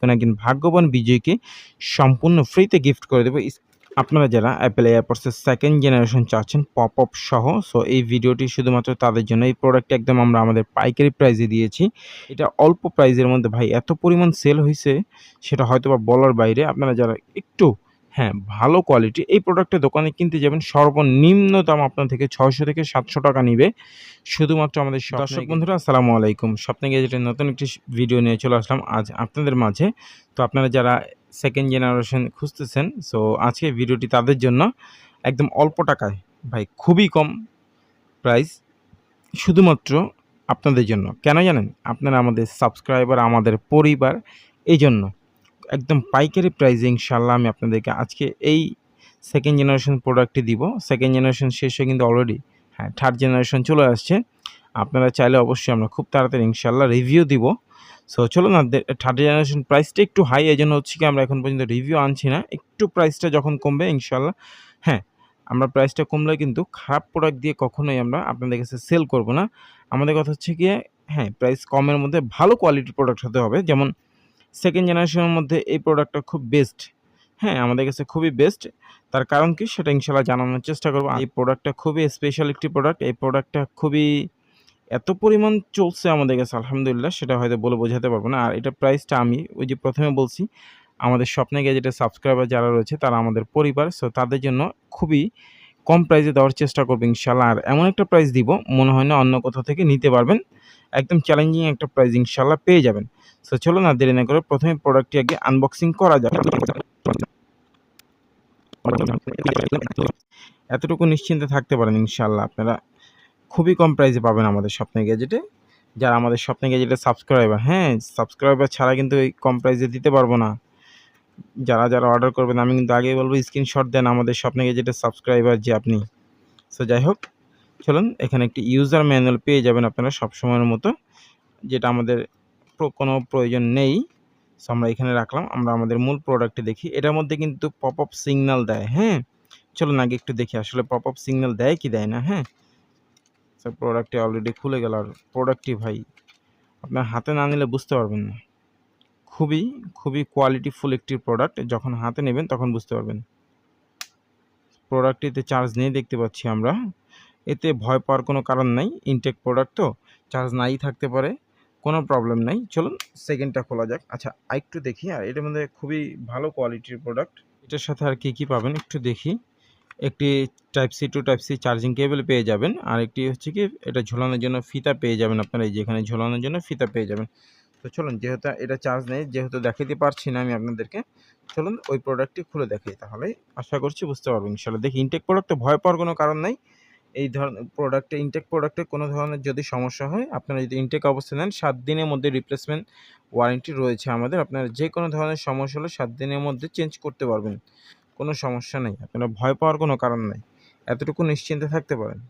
কোনো একজন ভাগ্যবান বিজয়ীকে সম্পূর্ণ ফ্রিতে গিফট করে দেবো। আপনারা যারা অ্যাপেল এয়ারপোর্টসের সেকেন্ড জেনারেশন চাচ্ছেন পপ আপ সহ সো এই ভিডিওটি শুধুমাত্র তাদের জন্য। এই প্রোডাক্টটি একদম আমরা আমাদের পাইকারি প্রাইজে দিয়েছি। এটা অল্প প্রাইজের মধ্যে ভাই, এত পরিমাণ সেল হয়েছে সেটা হয়তো বা বলার বাইরে। আপনারা যারা একটু হ্যাঁ ভালো কোয়ালিটি এই প্রোডাক্টের দোকানে কিনতে যাবেন সর্বনিম্ন দাম আপনার থেকে ছয়শো থেকে সাতশো টাকা নিবে। শুধুমাত্র আমাদের দর্শক বন্ধুরা আসসালামু আলাইকুম। স্বপ্নে গেজেটের নতুন একটি ভিডিও নিয়ে চলে আসলাম আজ আপনাদের মাঝে। তো আপনারা যারা সেকেন্ড জেনারেশন খুঁজতেছেন সো আজকে ভিডিওটি তাদের জন্য একদম অল্প টাকায় ভাই খুবই কম প্রাইস শুধুমাত্র আপনাদের জন্য। কেন জানেন? আপনারা আমাদের সাবস্ক্রাইবার আমাদের পরিবার এই জন্য একদম পাইকারি প্রাইসে ইনশাল্লাহ আমি আপনাদেরকে আজকে এই সেকেন্ড জেনারেশন প্রোডাক্টটি দিব। সেকেন্ড জেনারেশন শেষ হয়ে কিন্তু অলরেডি হ্যাঁ থার্ড জেনারেশন চলে আসছে। আপনারা চাইলে অবশ্যই আমরা খুব তাড়াতাড়ি ইনশাল্লাহ রিভিউ দিব। সো চলো না থার্ড জেনারেশন প্রাইসটা একটু হাই এই জন্য হচ্ছে কি আমরা এখন পর্যন্ত রিভিউ আনছি না। একটু প্রাইসটা যখন কমবে ইনশাল্লাহ হ্যাঁ আমরা প্রাইসটা কমলে কিন্তু খারাপ প্রোডাক্ট দিয়ে কখনোই আমরা আপনাদের কাছে সেল করব না। আমাদের কথা হচ্ছে গিয়ে হ্যাঁ প্রাইস কমের মধ্যে ভালো কোয়ালিটির প্রোডাক্ট হতে হবে। যেমন সেকেন্ড জেনারেশনের মধ্যে এই প্রোডাক্টটা খুব বেস্ট হ্যাঁ আমাদের কাছে খুবই বেস্ট তার কারণ কি? সেটা ইনশাল্লাহ জানানোর চেষ্টা করব। এই প্রোডাক্টটা খুবই স্পেশাল একটি প্রোডাক্ট এই প্রোডাক্টটা খুবই এত পরিমাণ চলছে আমাদের কাছে, আলহামদুলিল্লাহ, সেটা হয়তো বলে বোঝাতে পারব না। আর এটা প্রাইসটা আমি ওই যে প্রথমে বলছি, আমাদের স্বপ্নে গ্যাজেটের সাবস্ক্রাইবার যারা রয়েছে, তারা আমাদের পরিবার সো তাদের জন্য খুবই কম প্রাইসে দেওয়ার চেষ্টা করব ইনশাল্লাহ আর এমন একটা প্রাইস দিব, মনে হয় না অন্য কোথাও থেকে নিতে পারবেন। একদম চ্যালেঞ্জিং একটা প্রাইস ইনশাল্লাহ পেয়ে যাবেন। সো চলো না, দেরি না করে প্রথমে প্রোডাক্টটি আগে আনবক্সিং করা যাক। এতটুকু নিশ্চিন্তে থাকতে পারেন ইনশাল্লাহ আপনারা খুবই কম প্রাইসে পাবেন আমাদের স্বপ্নে গ্যাজেটে যারা আমাদের স্বপ্নে গ্যাজেটের সাবস্ক্রাইবার হ্যাঁ সাবস্ক্রাইবার ছাড়া কিন্তু এই কম প্রাইসে দিতে পারব না। যারা যারা অর্ডার করবেন, আমি কিন্তু আগেই বলব স্ক্রিনশট দেন আমাদের স্বপ্নে গ্যাজেটের সাবস্ক্রাইবার যে আপনি। সো যাই হোক, চলুন, এখানে একটি ইউজার ম্যানুয়াল পেয়ে যাবেন আপনারা সবসময়ের মতো, যেটা আমাদের কোনো প্রয়োজন নেই। সো আমরা এখানে রাখলাম। আমরা আমাদের মূল প্রোডাক্টে দেখি। এটার মধ্যে কিন্তু পপ আপ সিগনাল দেয় হ্যাঁ? চলুন আগে একটু দেখি, আসলে পপ আপ সিগনাল দেয় কি দেয় না হ্যাঁ? সো প্রোডাক্টটি অলরেডি খুলে গেল। আর প্রোডাক্টটি ভাই, আপনার হাতে না নিলে বুঝতে পারবেন না। খুবই খুবই কোয়ালিটিফুল একটি প্রোডাক্ট যখন হাতে নেবেন, তখন বুঝতে পারবেন। প্রোডাক্টটিতে চার্জ নেই দেখতে পাচ্ছি আমরা। এতে ভয় পাওয়ার কোনো কারণ নাই। ইনটেক প্রোডাক্ট তো চার্জ নাই থাকতে পারে। কোনো প্রবলেম নাই। চলুন সেকেন্ডটা খোলা যাক। আচ্ছা আরেকটু দেখি, আর এটার মধ্যে খুবই ভালো কোয়ালিটির প্রোডাক্ট এটার সাথে আর কী কী পাবেন একটু দেখি। একটি type C to type C charging cable পেয়ে যাবেন, আর একটি হচ্ছে কি, এটা ঝোলানোর জন্য ফিতা পেয়ে যাবেন আপনারা, এই যেখানে ঝোলানোর জন্য ফিতা পেয়ে যাবেন। তো চলুন, যেহেতু এটা চার্জ নেই, যেহেতু দেখাতে পারছি না আমি আপনাদেরকে, চলুন ওই প্রোডাক্টটি খুলে দেখাই তাহলে। আশা করছি বুঝতে পারবেন ইনশাল্লাহ দেখি ইনটেক প্রোডাক্টে ভয় পাওয়ার কোনো কারণ নাই। এই ধরনের প্রোডাক্টে ইনটেক প্রোডাক্টে কোনো ধরনের যদি সমস্যা হয়, আপনারা যদি ইনটেক অবস্থা নেন, সাত দিনের মধ্যে রিপ্লেসমেন্ট ওয়ারেন্টি রয়েছে আমাদের। আপনারা যে কোনো ধরনের সমস্যা হলে সাত দিনের মধ্যে চেঞ্জ করতে পারবেন। কোনো সমস্যা নেই। আপনারা ভয় পাওয়ার কোনো কারণ নেই। এতটুকু নিশ্চিন্তে থাকতে পারেন।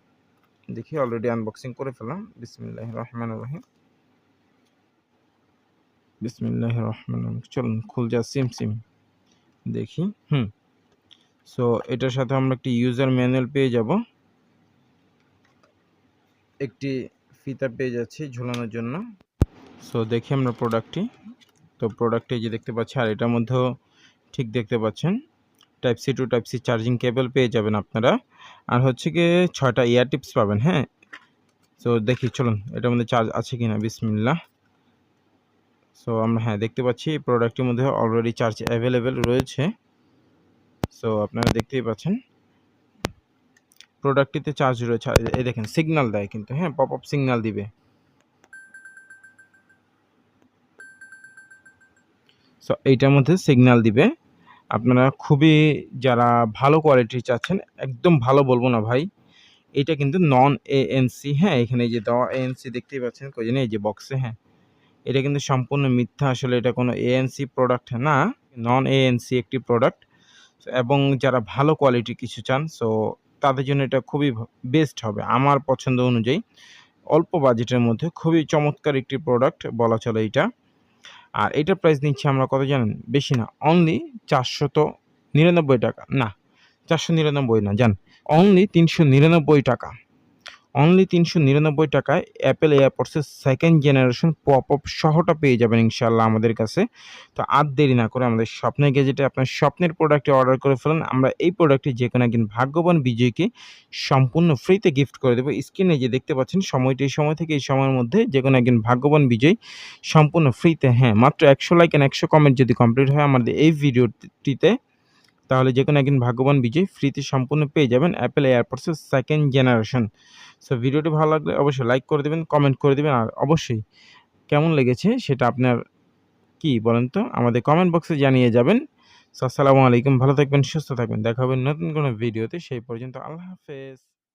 দেখি অলরেডি আনবক্সিং করে ফেলাম বিসমিল্লাহ রহমান রহিম। বিসমিল্লাহ রহমান চলুন, খুল যা সিম সিম দেখি, হুম। সো এটার সাথে আমরা একটি ইউজার ম্যানুয়াল পেয়ে যাব। একটি ফিতা পেয়ে যাচ্ছি ঝোলানোর জন্য। সো দেখি আমরা প্রোডাক্টটি তো প্রোডাক্টে যে দেখতে পাচ্ছি, আর এটার মধ্যেও ঠিক দেখতে পাচ্ছেন type C to type C charging cable পেয়ে যাবেন আপনারা। আর হচ্ছে গিয়ে ছয়টা ইয়ার টিপস পাবেন হ্যাঁ? সো দেখি, চলুন, এটার মধ্যে চার্জ আছে কি না বিসমিল্লা সো আমরা হ্যাঁ দেখতে পাচ্ছি এই প্রোডাক্টের মধ্যে অলরেডি চার্জ অ্যাভেলেবেল রয়েছে। সো আপনারা দেখতেই পাচ্ছেন প্রোডাক্টটিতে চার্জ রয়েছে। দেখেন সিগনাল দেয় কিন্তু হ্যাঁ পপ আপ সিগনাল দিবে। সো এইটার মধ্যে সিগনাল দিবে। আপনারা খুবই যারা ভালো কোয়ালিটির চাচ্ছেন, একদম ভালো বলব না ভাই, এটা কিন্তু নন এএনসি হ্যাঁ এখানে যে দেওয়া এএনসি দেখতেই পাচ্ছেন, কই জানি, এই যে বক্সে হ্যাঁ এটা কিন্তু সম্পূর্ণ মিথ্যা, আসলে এটা কোনো এএনসি প্রোডাক্ট না নন এএনসি একটি প্রোডাক্ট এবং যারা ভালো কোয়ালিটি কিছু চান সো তাদের জন্য এটা খুবই বেস্ট হবে আমার পছন্দ অনুযায়ী। অল্প বাজেটের মধ্যে খুবই চমৎকার একটি প্রোডাক্ট বলা চলে এটা। আর এটার প্রাইস নিচ্ছি আমরা কত জানেন? বেশি না অনলি চারশত নিরানব্বই টাকা। না, চারশো নিরানব্বই না, জান। অনলি তিনশো নিরানব্বই টাকা। অনলি তিনশো নিরানব্বই টাকায় অ্যাপেল এয়ারপডসের সেকেন্ড জেনারেশন পপ আপ সহটা পেয়ে যাবেন ইনশাল্লাহ আমাদের কাছে। তো আর দেরি না করে আমাদের স্বপ্নের গেজেটে আপনার স্বপ্নের প্রোডাক্টটি অর্ডার করে ফেলেন। আমরা এই প্রোডাক্টটি যে কোনো একদিন ভাগ্যবান বিজয়কে সম্পূর্ণ ফ্রিতে গিফট করে দেবো। স্ক্রিনে যে দেখতে পাচ্ছেন, সময়টি এই সময় থেকে এই সময়ের মধ্যে যে কোনো একদিন ভাগ্যবান বিজয় সম্পূর্ণ ফ্রিতে হ্যাঁ মাত্র একশো লাইক অ্যান্ড একশো কমেন্ট যদি কমপ্লিট হয় আমাদের এই ভিডিওটিতে তাহলে যে কোনো একদিন ভাগ্যবান বিজয় ফ্রিতে সম্পূর্ণ পেয়ে যাবেন অ্যাপেল এয়ারপডসের সেকেন্ড জেনারেশন সো ভিডিওটি ভালো লাগলে অবশ্যই লাইক করে দেবেন কমেন্ট করে দেবেন, আর অবশ্যই কেমন লেগেছে সেটা আপনার কি বলেন তো? আমাদের কমেন্ট বক্সে জানিয়ে যাবেন। সো আসসালামু আলাইকুম, ভালো থাকবেন, সুস্থ থাকবেন, দেখা হবে নতুন কোনো ভিডিওতে, সেই পর্যন্ত আল্লাহ হাফেজ।